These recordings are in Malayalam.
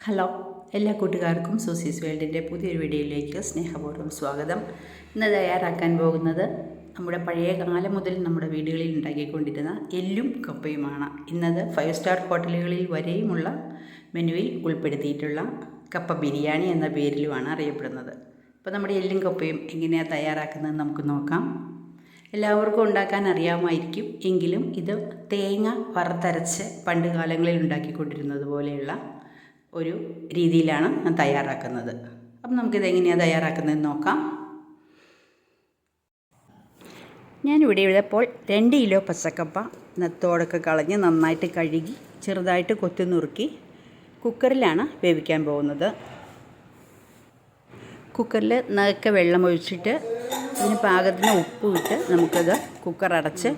ഹലോ എല്ലാ കൂട്ടുകാർക്കും സോസീസ് വേൾഡിന്റെ പുതിയൊരു വീഡിയോയിലേക്ക് സ്നേഹപൂർവം സ്വാഗതം. ഇന്ന് തയ്യാറാക്കാൻ പോകുന്നത് നമ്മുടെ പഴയ കാലം മുതൽ നമ്മുടെ വീടുകളിൽ ഉണ്ടാക്കിക്കൊണ്ടിരുന്ന എല്ലും കപ്പയുമാണ്. ഇന്നത് ഫൈവ് സ്റ്റാർ ഹോട്ടലുകളിൽ വരെയുമുള്ള മെനുവിൽ ഉൾപ്പെടുത്തിയിട്ടുള്ള കപ്പ ബിരിയാണി എന്ന പേരിലുമാണ് അറിയപ്പെടുന്നത്. അപ്പോൾ നമ്മുടെ എല്ലും കപ്പയും എങ്ങനെയാണ് തയ്യാറാക്കുന്നത് നമുക്ക് നോക്കാം. എല്ലാവർക്കും ഉണ്ടാക്കാൻ അറിയാമായിരിക്കും. എങ്കിലും ഇത് തേങ്ങ വറുത്തരച്ച് പണ്ട് കാലങ്ങളിൽ ഉണ്ടാക്കിക്കൊണ്ടിരുന്നത് പോലെയുള്ള ഒരു രീതിയിലാണ് ഞാൻ തയ്യാറാക്കുന്നത്. അപ്പം നമുക്കിത് എങ്ങനെയാണ് തയ്യാറാക്കുന്നതെന്ന് നോക്കാം. ഞാനിവിടെ ഇപ്പോൾ രണ്ട് കിലോ പച്ചക്കപ്പ നെത്തോടൊക്കെ കളഞ്ഞ് നന്നായിട്ട് കഴുകി ചെറുതായിട്ട് കൊത്തി നുറുക്കി കുക്കറിലാണ് വേവിക്കാൻ പോകുന്നത്. കുക്കറിൽ നതൊക്കെ വെള്ളം ഒഴിച്ചിട്ട് ഇതിന് പാകത്തിന് ഉപ്പ് ഇട്ട് നമുക്കത് കുക്കർ അടച്ച്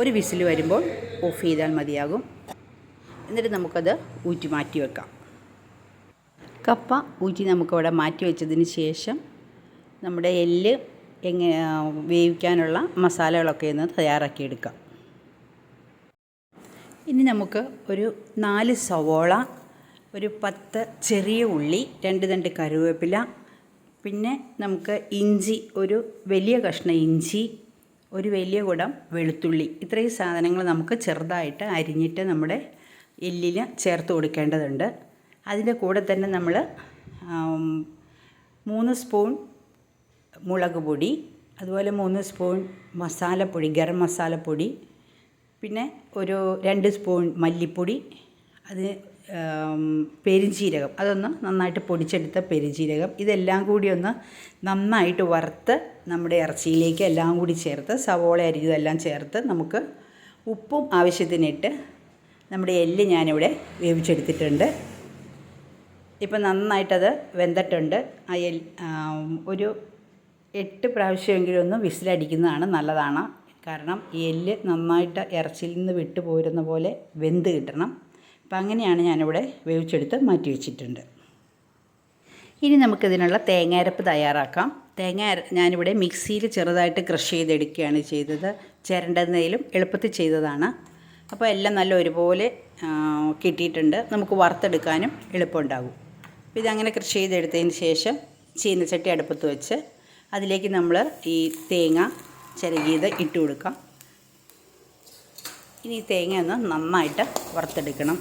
ഒരു വിസിൽ വരുമ്പോൾ ഓഫ് ചെയ്താൽ മതിയാകും. എന്നിട്ട് നമുക്കത് ഊറ്റി മാറ്റി വെക്കാം. കപ്പ ഊറ്റി നമുക്കവിടെ മാറ്റി വെച്ചതിന് ശേഷം നമ്മുടെ എല്ല് എങ്ങനെ വേവിക്കാനുള്ള മസാലകളൊക്കെ ഒന്ന് തയ്യാറാക്കിയെടുക്കാം. ഇനി നമുക്ക് ഒരു നാല് സവോള ഒരു പത്ത് ചെറിയ ഉള്ളി രണ്ട് തണ്ട് കറിവേപ്പില പിന്നെ നമുക്ക് ഇഞ്ചി ഒരു വലിയ കഷ്ണം ഇഞ്ചി ഒരു വലിയ കുടം വെളുത്തുള്ളി. ഇത്രയും സാധനങ്ങൾ നമുക്ക് ചെറുതായിട്ട് അരിഞ്ഞിട്ട് നമ്മുടെ എല്ലിന് ചേർത്ത് കൊടുക്കേണ്ടതുണ്ട്. അതിന്റെ കൂടെ തന്നെ നമ്മൾ മൂന്ന് സ്പൂൺ മുളക് പൊടി അതുപോലെ മൂന്ന് സ്പൂൺ മസാലപ്പൊടി ഗരം മസാലപ്പൊടി പിന്നെ ഒരു രണ്ട് സ്പൂൺ മല്ലിപ്പൊടി അത് പെരിഞ്ജീരകം അതൊന്ന് നന്നായിട്ട് പൊടിച്ചെടുത്ത പെരിഞ്ജീരകം ഇതെല്ലാം കൂടി ഒന്ന് നന്നായിട്ട് വറുത്ത് നമ്മുടെ ഇറച്ചിയിലേക്ക് എല്ലാം കൂടി ചേർത്ത് സവോള അരിഞ്ഞതെല്ലാം ചേർത്ത് നമുക്ക് ഉപ്പും ആവശ്യത്തിനിട്ട് നമ്മുടെ എല്ല് ഞാനിവിടെ വേവിച്ചെടുത്തിട്ടുണ്ട്. ഇപ്പം നന്നായിട്ടത് വെന്തിട്ടുണ്ട്. ആ എൽ ഒരു എട്ട് പ്രാവശ്യമെങ്കിലും ഒന്ന് വിസിലടിക്കുന്നതാണ് നല്ലതാണ്. കാരണം എല്ല് നന്നായിട്ട് ഇറച്ചിയിൽ നിന്ന് വിട്ടു പോരുന്ന പോലെ വെന്ത് കിട്ടണം. അപ്പം അങ്ങനെയാണ് ഞാനിവിടെ വേവിച്ചെടുത്ത് മാറ്റി വെച്ചിട്ടുണ്ട്. ഇനി നമുക്കിതിനുള്ള തേങ്ങയരപ്പ് തയ്യാറാക്കാം. തേങ്ങ ഞാനിവിടെ മിക്സിയിൽ ചെറുതായിട്ട് ക്രഷ് ചെയ്തെടുക്കുകയാണ് ചെയ്തത്. ചിരണ്ടുന്നതിലും എളുപ്പത്തിൽ ചെയ്തതാണ്. അപ്പോൾ എല്ലാം നല്ല ഒരുപോലെ കിട്ടിയിട്ടുണ്ട്. നമുക്ക് വറുത്തെടുക്കാനും എളുപ്പമുണ്ടാകും. അപ്പോൾ ഇതങ്ങനെ കൃഷി ചെയ്തെടുത്തതിന് ശേഷം ചീനച്ചട്ടി അടുപ്പത്ത് വെച്ച് അതിലേക്ക് നമ്മൾ ഈ തേങ്ങ ചിരകിയത് ഇട്ട് കൊടുക്കാം. ഇനി ഈ തേങ്ങ ഒന്ന് നന്നായിട്ട് വറുത്തെടുക്കണം.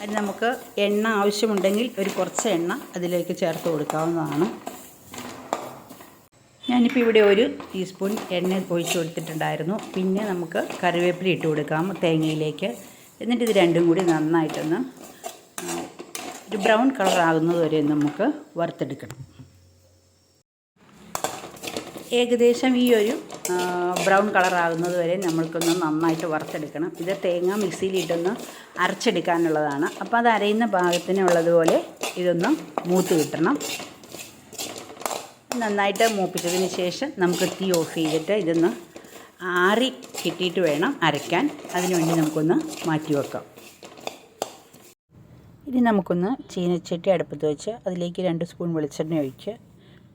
അതിന് നമുക്ക് എണ്ണ ആവശ്യമുണ്ടെങ്കിൽ ഒരു കുറച്ച് എണ്ണ അതിലേക്ക് ചേർത്ത് കൊടുക്കാവുന്നതാണ്. ഞാനിപ്പോൾ ഇവിടെ ഒരു ടീസ്പൂൺ എണ്ണ ഒഴിച്ച് കൊടുത്തിട്ടുണ്ടായിരുന്നു. പിന്നെ നമുക്ക് കറിവേപ്പില ഇട്ട് കൊടുക്കാം തേങ്ങയിലേക്ക്. എന്നിട്ട് ഇത് രണ്ടും കൂടി നന്നായിട്ടൊന്ന് ഒരു ബ്രൗൺ കളർ ആകുന്നത് വരെ നമുക്ക് വറുത്തെടുക്കണം. ഏകദേശം ഈ ഒരു ബ്രൗൺ കളർ ആകുന്നത് വരെ നമ്മൾക്കൊന്ന് നന്നായിട്ട് വറുത്തെടുക്കണം. ഇത് തേങ്ങ മിക്സിയിലിട്ടൊന്ന് അരച്ചെടുക്കാനുള്ളതാണ്. അപ്പോൾ അത് അരയുന്ന പാകത്തിനുള്ളതുപോലെ ഇതൊന്ന് മൂത്ത് കിട്ടണം. നന്നായിട്ട് മൂപ്പിച്ചതിന് ശേഷം നമുക്ക് തീ ഓഫ് ചെയ്തിട്ട് ഇതൊന്ന് ആറി കിട്ടിയിട്ട് വേണം അരയ്ക്കാൻ. അതിനുവേണ്ടി നമുക്കൊന്ന് മാറ്റി വെക്കാം. ഇനി നമുക്കൊന്ന് ചീനച്ചട്ടി അടുപ്പത്ത് വെച്ച് അതിലേക്ക് രണ്ട് സ്പൂൺ വെളിച്ചെണ്ണ ഒഴിച്ച്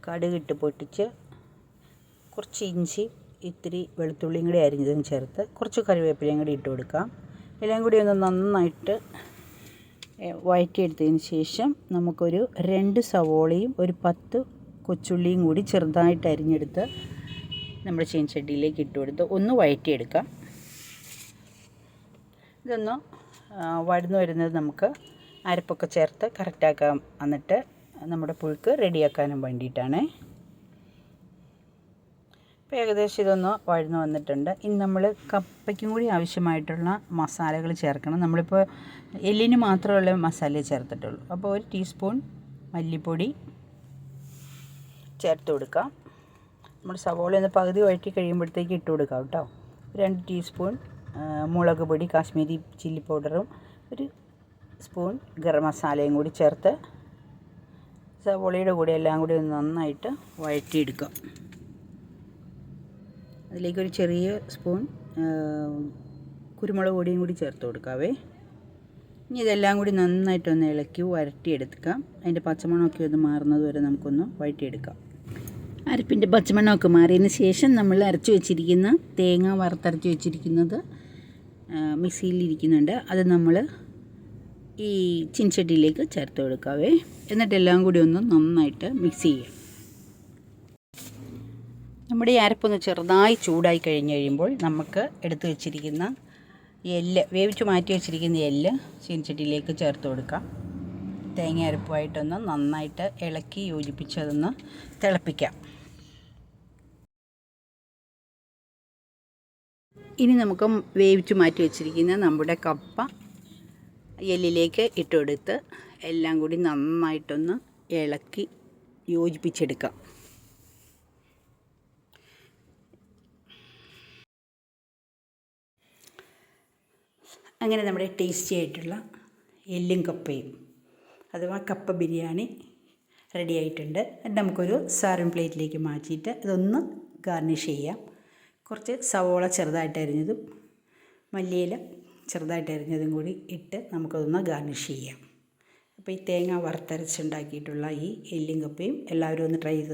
കടുക് ഇട്ട് പൊട്ടിച്ച് കുറച്ച് ഇഞ്ചി ഇത്തിരി വെളുത്തുള്ളിയും കൂടി അരിഞ്ഞതും ചേർത്ത് കുറച്ച് കറിവേപ്പിലയും കൂടി ഇട്ട് കൊടുക്കാം. എല്ലാം കൂടി ഒന്ന് നന്നായിട്ട് വഴറ്റിയെടുത്തതിന് ശേഷം നമുക്കൊരു രണ്ട് സവോളയും ഒരു പത്ത് കൊച്ചുള്ളിയും കൂടി ചെറുതായിട്ട് അരിഞ്ഞെടുത്ത് നമ്മുടെ ചീനച്ചട്ടിയിലേക്ക് ഇട്ട് കൊടുത്ത് ഒന്ന് വഴറ്റിയെടുക്കാം. ഇതൊന്ന് വഴന്നു വരുന്നത് നമുക്ക് അരപ്പൊക്കെ ചേർത്ത് കറക്റ്റാക്കാൻ എന്നിട്ട് നമ്മുടെ പുഴുക്ക് റെഡിയാക്കാനും വേണ്ടിയിട്ടാണ്. ഇപ്പോൾ ഏകദേശം ഇതൊന്ന് വഴന്നു വന്നിട്ടുണ്ട്. ഇനി നമ്മൾ കപ്പയ്ക്കും കൂടി ആവശ്യമായിട്ടുള്ള മസാലകൾ ചേർക്കണം. നമ്മളിപ്പോൾ എല്ലിന് മാത്രമുള്ള മസാലയെ ചേർത്തിട്ടുള്ളൂ. അപ്പോൾ ഒരു ടീസ്പൂൺ മല്ലിപ്പൊടി ചേർത്ത് കൊടുക്കാം. നമ്മൾ സവോള ഒന്ന് പകുതി വഴറ്റി കഴിയുമ്പോഴത്തേക്ക് ഇട്ട് കൊടുക്കാം കേട്ടോ. രണ്ട് ടീസ്പൂൺ മുളക് പൊടി കാശ്മീരി ചില്ലി പൗഡറും ഒരു സ്പൂൺ ഗരം മസാലയും കൂടി ചേർത്ത് സവോളയുടെ കൂടെ എല്ലാം കൂടി ഒന്ന് നന്നായിട്ട് വഴറ്റിയെടുക്കാം. അതിലേക്കൊരു ചെറിയ സ്പൂൺ കുരുമുളക് പൊടിയും കൂടി ചേർത്ത് കൊടുക്കാവേ. ഇനി ഇതെല്ലാം കൂടി നന്നായിട്ടൊന്ന് ഇളക്കി വരട്ടിയെടുക്കാം അതിന്റെ പച്ചമണമൊക്കെ ഒന്ന് മാറുന്നത് വരെ നമുക്കൊന്ന് വഴറ്റിയെടുക്കാം. അരപ്പിന്റെ പച്ചമണമൊക്കെ മാറിയതിന് ശേഷം നമ്മൾ അരച്ചു വെച്ചിരിക്കുന്ന തേങ്ങ വറുത്തരച്ച് വെച്ചിരിക്കുന്നത് മിക്സിയിലിരിക്കുന്നുണ്ട്. അത് നമ്മൾ ഈ ചിൻചട്ടിയിലേക്ക് ചേർത്ത് കൊടുക്കാവേ. എന്നിട്ട് എല്ലാം കൂടി ഒന്ന് നന്നായിട്ട് മിക്സ് ചെയ്യാം. നമ്മുടെ ഈ അരപ്പൊന്ന് ചെറുതായി ചൂടായി കഴിഞ്ഞ് കഴിയുമ്പോൾ നമുക്ക് എടുത്തു വെച്ചിരിക്കുന്ന എല്ല് വേവിച്ച് മാറ്റി വെച്ചിരിക്കുന്ന എല്ല് ചീനച്ചട്ടിയിലേക്ക് ചേർത്ത് കൊടുക്കാം. തേങ്ങ അരപ്പുമായിട്ടൊന്ന് നന്നായിട്ട് ഇളക്കി യോജിപ്പിച്ചതൊന്ന് തിളപ്പിക്കാം. ഇനി നമുക്ക് വേവിച്ച് മാറ്റി വെച്ചിരിക്കുന്ന നമ്മുടെ കപ്പ എല്ലിലേക്ക് ഇട്ടുകൊടുത്ത് എല്ലാം കൂടി നന്നായിട്ടൊന്ന് ഇളക്കി യോജിപ്പിച്ചെടുക്കാം. അങ്ങനെ നമ്മുടെ ടേസ്റ്റി ആയിട്ടുള്ള എല്ലും കപ്പയും അഥവാ കപ്പ ബിരിയാണി റെഡി ആയിട്ടുണ്ട്. എന്നിട്ട് നമുക്കൊരു സാറിൻ പ്ലേറ്റിലേക്ക് മാറ്റിയിട്ട് അതൊന്ന് ഗാർണിഷ് ചെയ്യാം. കുറച്ച് സവോള ചെറുതായിട്ട് അരിഞ്ഞതും മല്ലിയില ചെറുതായിട്ട് അരിഞ്ഞതും കൂടി ഇട്ട് നമുക്കതൊന്ന് ഗാർണിഷ് ചെയ്യാം. അപ്പോൾ ഈ തേങ്ങ വറുത്തരച്ചുണ്ടാക്കിയിട്ടുള്ള ഈ എല്ലും കപ്പയും എല്ലാവരും ഒന്ന് ട്രൈ ചെയ്ത്